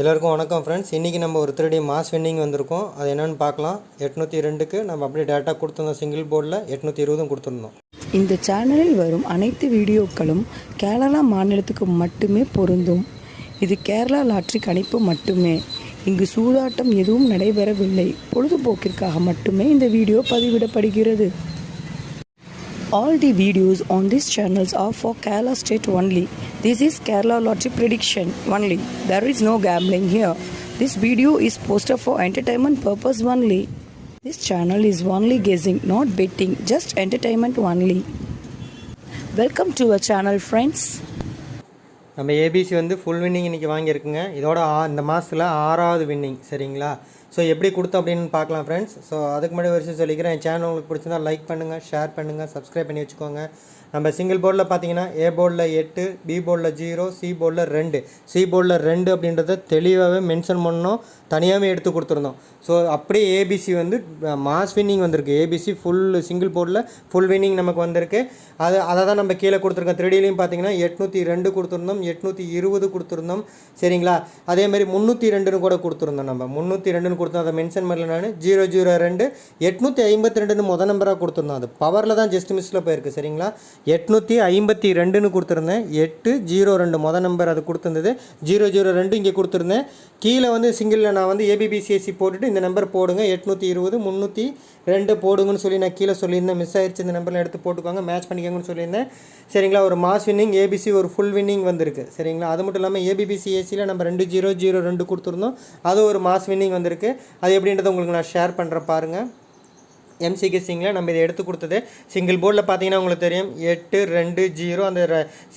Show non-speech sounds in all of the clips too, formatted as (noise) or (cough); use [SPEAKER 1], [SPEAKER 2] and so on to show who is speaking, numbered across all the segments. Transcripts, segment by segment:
[SPEAKER 1] எல்லாருக்கும் வணக்கம் ஃப்ரெண்ட்ஸ் இன்றைக்கி நம்ம ஒரு த்ரீ மாஸ் வின்னிங் வந்திருக்கோம். அது என்னென்னு பார்க்கலாம். எட்நூற்றி ரெண்டுக்கு நம்ம அப்படியே டேட்டா கொடுத்துருந்தோம் சிங்கிள் போர்டில் எட்நூற்றி இருபதும் கொடுத்துருந்தோம்.
[SPEAKER 2] இந்த சேனலில் வரும் அனைத்து வீடியோக்களும் கேரளா மாநிலத்துக்கு மட்டுமே பொருந்தும். இது கேரளா லாட்ரி கணிப்பு மட்டுமே. இங்கு சூதாட்டம் எதுவும் நடைபெறவில்லை. பொழுதுபோக்கிற்காக மட்டுமே இந்த வீடியோ பதிவிடப்படுகிறது. All the videos on these channels are for Kerala state only. This is Kerala lottery prediction only. There is no gambling here. This video is posted for entertainment purpose only. This channel is only guessing, not betting, just entertainment only. Welcome to our channel, friends.
[SPEAKER 1] நம்ம ABC வந்து full winning இன்றைக்கி வாங்கியிருக்குங்க இதோட ஆ இந்த மாதத்தில் ஆறாவது winning சரிங்களா so எப்படி கொடுத்தோம் அப்படின்னு பார்க்கலாம் ஃப்ரெண்ட்ஸ் ஸோ அதுக்கு முன்னாடி ஒரு விஷயம் சொல்லிக்கிறேன். என் சேனல் உங்களுக்கு பிடிச்சிருந்தா லைக் பண்ணுங்கள் ஷேர் பண்ணுங்கள் சப்ஸ்கிரைப் பண்ணி வச்சுக்கோங்க. நம்ம சிங்கிள் போர்டில் பார்த்தீங்கன்னா ஏ போர்டில் எட்டு பி போர்டில் ஜீரோ சி போர்டில் ரெண்டு. சி போர்டில் ரெண்டு அப்படின்றத தெளிவாகவே மென்ஷன் பண்ணோம் தனியாகவே எடுத்து கொடுத்துருந்தோம் ஸோ அப்படியே ஏபிசி வந்து மாஸ் வின்னிங் வந்திருக்கு. ஏபிசி ஃபுல் சிங்கிள் போர்டில் ஃபுல் வின்னிங் நமக்கு வந்திருக்கு. அது அதை தான் நம்ம கீழே கொடுத்துருக்கோம். த்ரீடிலையும் பார்த்தீங்கன்னா எட்நூற்றி ரெண்டு கொடுத்துருந்தோம் எட்நூற்றி இருபது கொடுத்துருந்தோம். சரிங்களா? அதேமாதிரி முந்நூற்றி ரெண்டுன்னு கூட கொடுத்துருந்தோம் நம்ம. முந்நூற்றி ரெண்டுன்னு கொடுத்தோம் அதை மென்ஷன் பண்ணல நான். ஜீரோ ஜீரோ ரெண்டு. எட்நூற்றி ஐம்பத்தி ரெண்டுன்னு முத நம்பராக கொடுத்துருந்தோம். அது பவரில் தான் ஜஸ்ட் மிஸ்ஸில் போயிருக்கு சரிங்களா? எட்நூற்றி ஐம்பத்தி ரெண்டுன்னு கொடுத்துருந்தேன். எட்டு ஜீரோ ரெண்டு முத நம்பர் அது கொடுத்துருந்தது. ஜீரோ ஜீரோ ரெண்டு இங்கே கொடுத்துருந்தேன். கீழே வந்து சிங்கிளில் நான் வந்து ஏபிபிசிஎஸ்சி போட்டுட்டு இந்த நம்பர் போடுங்க. எட்நூற்றி இருபது முந்நூற்றி ரெண்டு போடுங்கன்னு சொல்லி நான் கீழே சொல்லியிருந்தேன். மிஸ் ஆயிடுச்சு இந்த நம்பரில் எடுத்து போட்டுக்கோங்க. மேட்ச் பண்ணிக்கோங்கன்னு சொல்லியிருந்தேன். சரிங்களா? ஒரு மாஸ் வின்னிங் ஏபிசி ஒரு ஃபுல் வின்னிங் வந்திருக்கு. சரிங்களா? அது மட்டும் இல்லாமல் ஏபிபிசிஎஸ்சியில் நம்ம ரெண்டு ஜீரோ ஜீரோ ரெண்டு கொடுத்துருந்தோம். அது ஒரு மாஸ் வின்னிங் வந்திருக்கு. அது எப்படின்றத உங்களுக்கு நான் ஷேர் பண்ணுறேன் பாருங்கள் எம்சிக்கு சிங்கில் நம்ம இதை எடுத்து கொடுத்தது. சிங்கிள் போர்டில் பார்த்தீங்கன்னா உங்களுக்கு தெரியும். எட்டு ரெண்டு ஜீரோ அந்த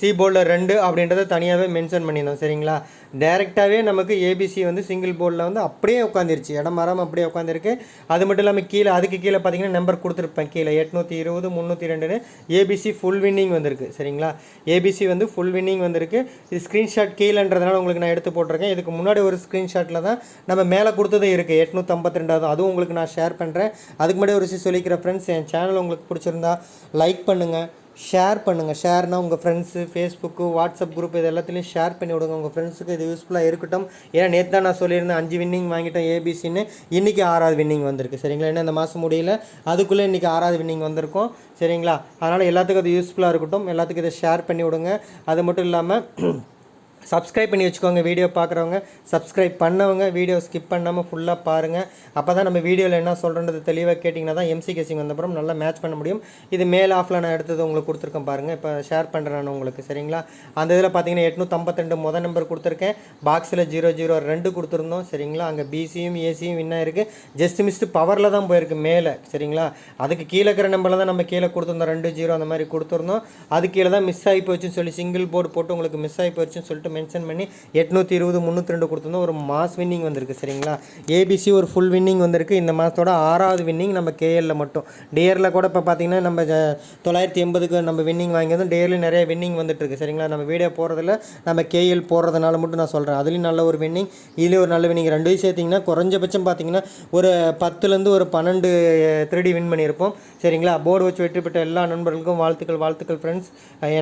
[SPEAKER 1] சி போர்டில் ரெண்டு அப்படின்றத தனியாகவே மென்ஷன் பண்ணியிருந்தோம். சரிங்களா? டேரெக்டாகவே நமக்கு ஏபிசி வந்து சிங்கிள் போர்டில் வந்து அப்படியே உட்காந்துருச்சு இடம் மரம் அப்படியே உட்காந்துருக்கு அது மட்டும் இல்லாமல் கீழே அதுக்கு கீழே பார்த்தீங்கன்னா நம்பர் கொடுத்துருப்பேன். கீழே எட்நூற்றி இருபது முந்நூற்றி ரெண்டுன்னு ஏபிசி ஃபுல் வின்னிங் வந்திருக்கு. சரிங்களா? ஏபிசி வந்து ஃபுல் வின்னிங் வந்திருக்கு. இது ஸ்க்ரீன்ஷாட் கீழேன்றதுனால உங்களுக்கு நான் எடுத்து போட்டிருக்கேன். இதுக்கு முன்னாடி ஒரு ஸ்க்ரீன்ஷாட்டில் தான் நம்ம மேலே கொடுத்ததும் இருக்குது எட்நூற்றம்பத்தி ரெண்டாவது. அதுவும் உங்களுக்கு நான் ஷேர் பண்ணுறேன் அதுக்கு முன்னாடி ஒரு விஷயம் சொல்லிக்கிறேன் ஃப்ரெண்ட்ஸ் என் சேனல் உங்களுக்கு பிடிச்சிருந்தா லைக் பண்ணுங்கள் ஷேர் பண்ணுங்கள் ஷேர்னா உங்கள் ஃப்ரெண்ட்ஸு ஃபேஸ்புக்கு வாட்ஸ்அப் குரூப் இது எல்லாத்துலேயும் ஷேர் பண்ணி விடுங்க. உங்கள் ஃப்ரெண்ட்ஸுக்கு இது யூஸ்ஃபுல்லாக இருக்கட்டும். ஏன்னா நேற்று தான் நான் சொல்லியிருந்தேன் அஞ்சு வின்னிங் வாங்கிட்டேன் ஏபிசின்னு. இன்றைக்கி ஆறாவது வின்னிங் வந்திருக்கு. சரிங்களா? ஏன்னா இந்த மாதம் முடியல. அதுக்குள்ளே இன்றைக்கி ஆறாவது வின்னிங் வந்திருக்கும். சரிங்களா? அதனால் எல்லாத்துக்கும் அது யூஸ்ஃபுல்லாக இருக்கட்டும். எல்லாத்துக்கும் இதை ஷேர் பண்ணி விடுங்க. அது மட்டும் இல்லாமல் சப்ஸ்கிரைப் பண்ணி வச்சுக்கோங்க வீடியோ பார்க்குறவங்க. சப்ஸ்கிரைப் பண்ணவங்க வீடியோ ஸ்கிப் பண்ணாமல் ஃபுல்லாக பாருங்கள் அப்போ தான் நம்ம வீடியோவில் என்ன சொல்கிறது தெளிவாக கேட்டிங்கன்னா தான் எம்சி கேசிங் வந்தப்புறம் நல்லா மேட்ச் பண்ண முடியும். இது மேல் ஆஃபில் நான் எடுத்தது உங்களுக்கு கொடுத்துருக்கேன் பாருங்கள் இப்போ ஷேர் பண்ணுறேன் நான் உங்களுக்கு சரிங்களா? அந்த இதில் பார்த்தீங்கன்னா எட்நூற்றம்பத்திரெண்டு மொதல் நம்பர் கொடுத்துருக்கேன். பாக்ஸில் ஜீரோ ஜீரோ ரெண்டு கொடுத்துருந்தோம் சரிங்களா? அங்கே பிசியும் ஏசியும் வின் இருக்குது ஜஸ்ட் மிஸ்டு பவரில் தான் போயிருக்கு மேலே சரிங்களா? அதுக்கு கீழே இருக்கிற நம்பரில் தான் நம்ம கீழே கொடுத்துருந்தோம் ரெண்டு ஜீரோ அந்த மாதிரி கொடுத்துருந்தோம். அது கீழே தான் மிஸ் ஆகி போச்சுன்னு சொல்லி சிங்கிள் போர்டு போட்டு உங்களுக்கு மிஸ் ஆகி போச்சுன்னு சொல்லிட்டு மென்ஷன் பண்ணி எட்நூற்றி இருபது முந்நூற்றி ரெண்டு கொடுத்துருந்தோம் ஒரு மாஸ் வின்னிங் வந்திருக்கு சரிங்களா? ஏபிசி ஒரு ஃபுல் வின்னிங் வந்திருக்கு. இந்த மாதத்தோட ஆறாவது வின்னிங் நம்ம கேஎல்ல மட்டும். டேரில் கூட இப்போ பார்த்தீங்கன்னா நம்ம தொள்ளாயிரத்தி எண்பதுக்கு நம்ம வின்னிங் வாங்கியதும் டேரில் நிறைய வின்னிங் வந்துட்டு இருக்கு சரிங்களா? நம்ம வீடியோ போகிறதுல நம்ம கேஎல் போடுறதுனால மட்டும் நான் சொல்கிறேன் அதுலேயும் நல்ல ஒரு வின்னிங் இதுலேயும் ஒரு நல்ல வின்னிங் ரெண்டையும் சேர்த்திங்கன்னா குறைஞ்சபட்சம் பார்த்தீங்கன்னா ஒரு பத்துலேருந்து ஒரு பன்னெண்டு த்ரீடி வின் பண்ணியிருப்போம் சரிங்களா? போர்டு வச்சு வெற்றி பெற்ற எல்லா நண்பர்களுக்கும் வாழ்த்துக்கள் வாழ்த்துக்கள் ஃப்ரெண்ட்ஸ்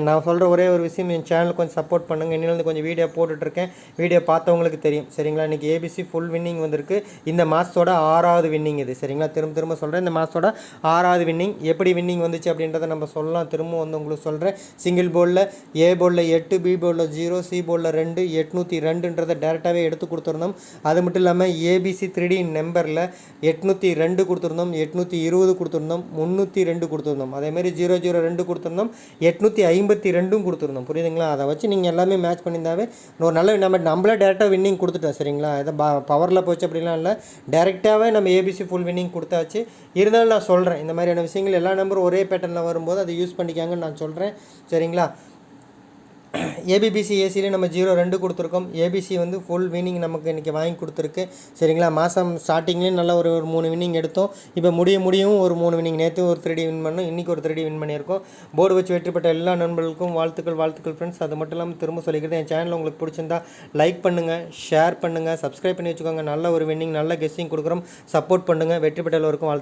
[SPEAKER 1] நான் சொல்கிற ஒரே ஒரு விஷயம் என் சேனல் கொஞ்சம் சப்போர்ட் பண்ணுங்கள் இன்னிலேருந்து கொஞ்சம் வீடியோ போட்டுட்ருக்கேன் வீடியோ பார்த்தவங்களுக்கு தெரியும். சரிங்களா? இன்றைக்கி ஏபிசி ஃபுல் வின்னிங் வந்திருக்கு. இந்த மாதத்தோட ஆறாவது வின்னிங் இது. சரிங்களா? திரும்ப திரும்ப சொல்கிறேன் இந்த மாதத்தோட ஆறாவது வின்னிங் எப்படி வின்னிங் வந்துச்சு அப்படின்றத நம்ம சொல்லலாம். திரும்ப வந்து உங்களுக்கு சொல்கிறேன் சிங்கிள் போலில் ஏ போலில் எட்டு பி போலில் ஜீரோ சி போர்டில் ரெண்டு எட்நூற்றி ரெண்டுன்றதை டேரெக்டாகவே எடுத்து கொடுத்துருந்தோம். அது மட்டும் இல்லாமல் ஏபிசி த்ரீடி நம்பரில் எட்நூற்றி ரெண்டு கொடுத்துருந்தோம். எட்நூற்றி இருபது கொடுத்துருந்தோம். முந்நூற்றி ரெண்டு கொடுத்துருந்தோம். அதேமாதிரி ஜீரோ ஜீரோ ரெண்டு கொடுத்துருந்தோம். எட்நூற்றி ஐம்பத்தி ரெண்டும் கொடுத்துருந்தோம். புரியுதுங்களா? அதை வச்சு நீங்கள் எல்லாமே மேட்ச் இருந்தாவே ஒரு நல்ல நம்ம நம்மளே டேரெக்டாக வின்னிங் கொடுத்துட்டோம் சரிங்களா? இதை ப பவரில் போச்சு அப்படிலாம் இல்லை. டேரெக்டாகவே நம்ம ஏபிசி ஃபுல் வின்னிங் கொடுத்தாச்சு. இருந்தாலும் நான் சொல்கிறேன் இந்த மாதிரியான விஷயங்கள் எல்லா நம்பரும் ஒரே பேட்டர்னில் வரும்போது அதை யூஸ் பண்ணிக்காங்கன்னு நான் சொல்கிறேன் சரிங்களா? (clears throat) ஏபிபிசி ஏசியில் நம்ம ஜீரோ ரெண்டு கொடுத்துருக்கோம். ஏபிசி வந்து ஃபுல் வினிங் நமக்கு இன்றைக்கி வாங்கி கொடுத்துருக்கு. சரிங்களா? மாதம் ஸ்டார்டிங்லேயும் நல்ல ஒரு ஒரு மூணு வினிங் எடுத்தோம். இப்போ முடிய முடியவும் ஒரு மூணு வினிங் நேற்று ஒரு த்ரீ வின் பண்ணோம். இன்றைக்கி ஒரு த்ரீ வின் பண்ணியிருக்கோம். போர்டு வச்சு வெற்றி பெற்ற எல்லா நண்பர்களுக்கும் வாழ்த்துக்கள் வாழ்த்துக்கள் ஃப்ரெண்ட்ஸ் அது மட்டும் இல்லாமல் திரும்ப சொல்லிக்கிறது என் சேனல் உங்களுக்கு பிடிச்சிருந்தா லைக் பண்ணுங்கள் ஷேர் பண்ணுங்கள் சப்ஸ்கிரைப் பண்ணி வச்சுக்கோங்க. நல்ல ஒரு வின்னிங் நல்ல கெஸ்டிங் கொடுக்குறோம். சப்போர்ட் பண்ணுங்கள் வெற்றி பெற்ற எல்லோருக்கும் வாழ்த்து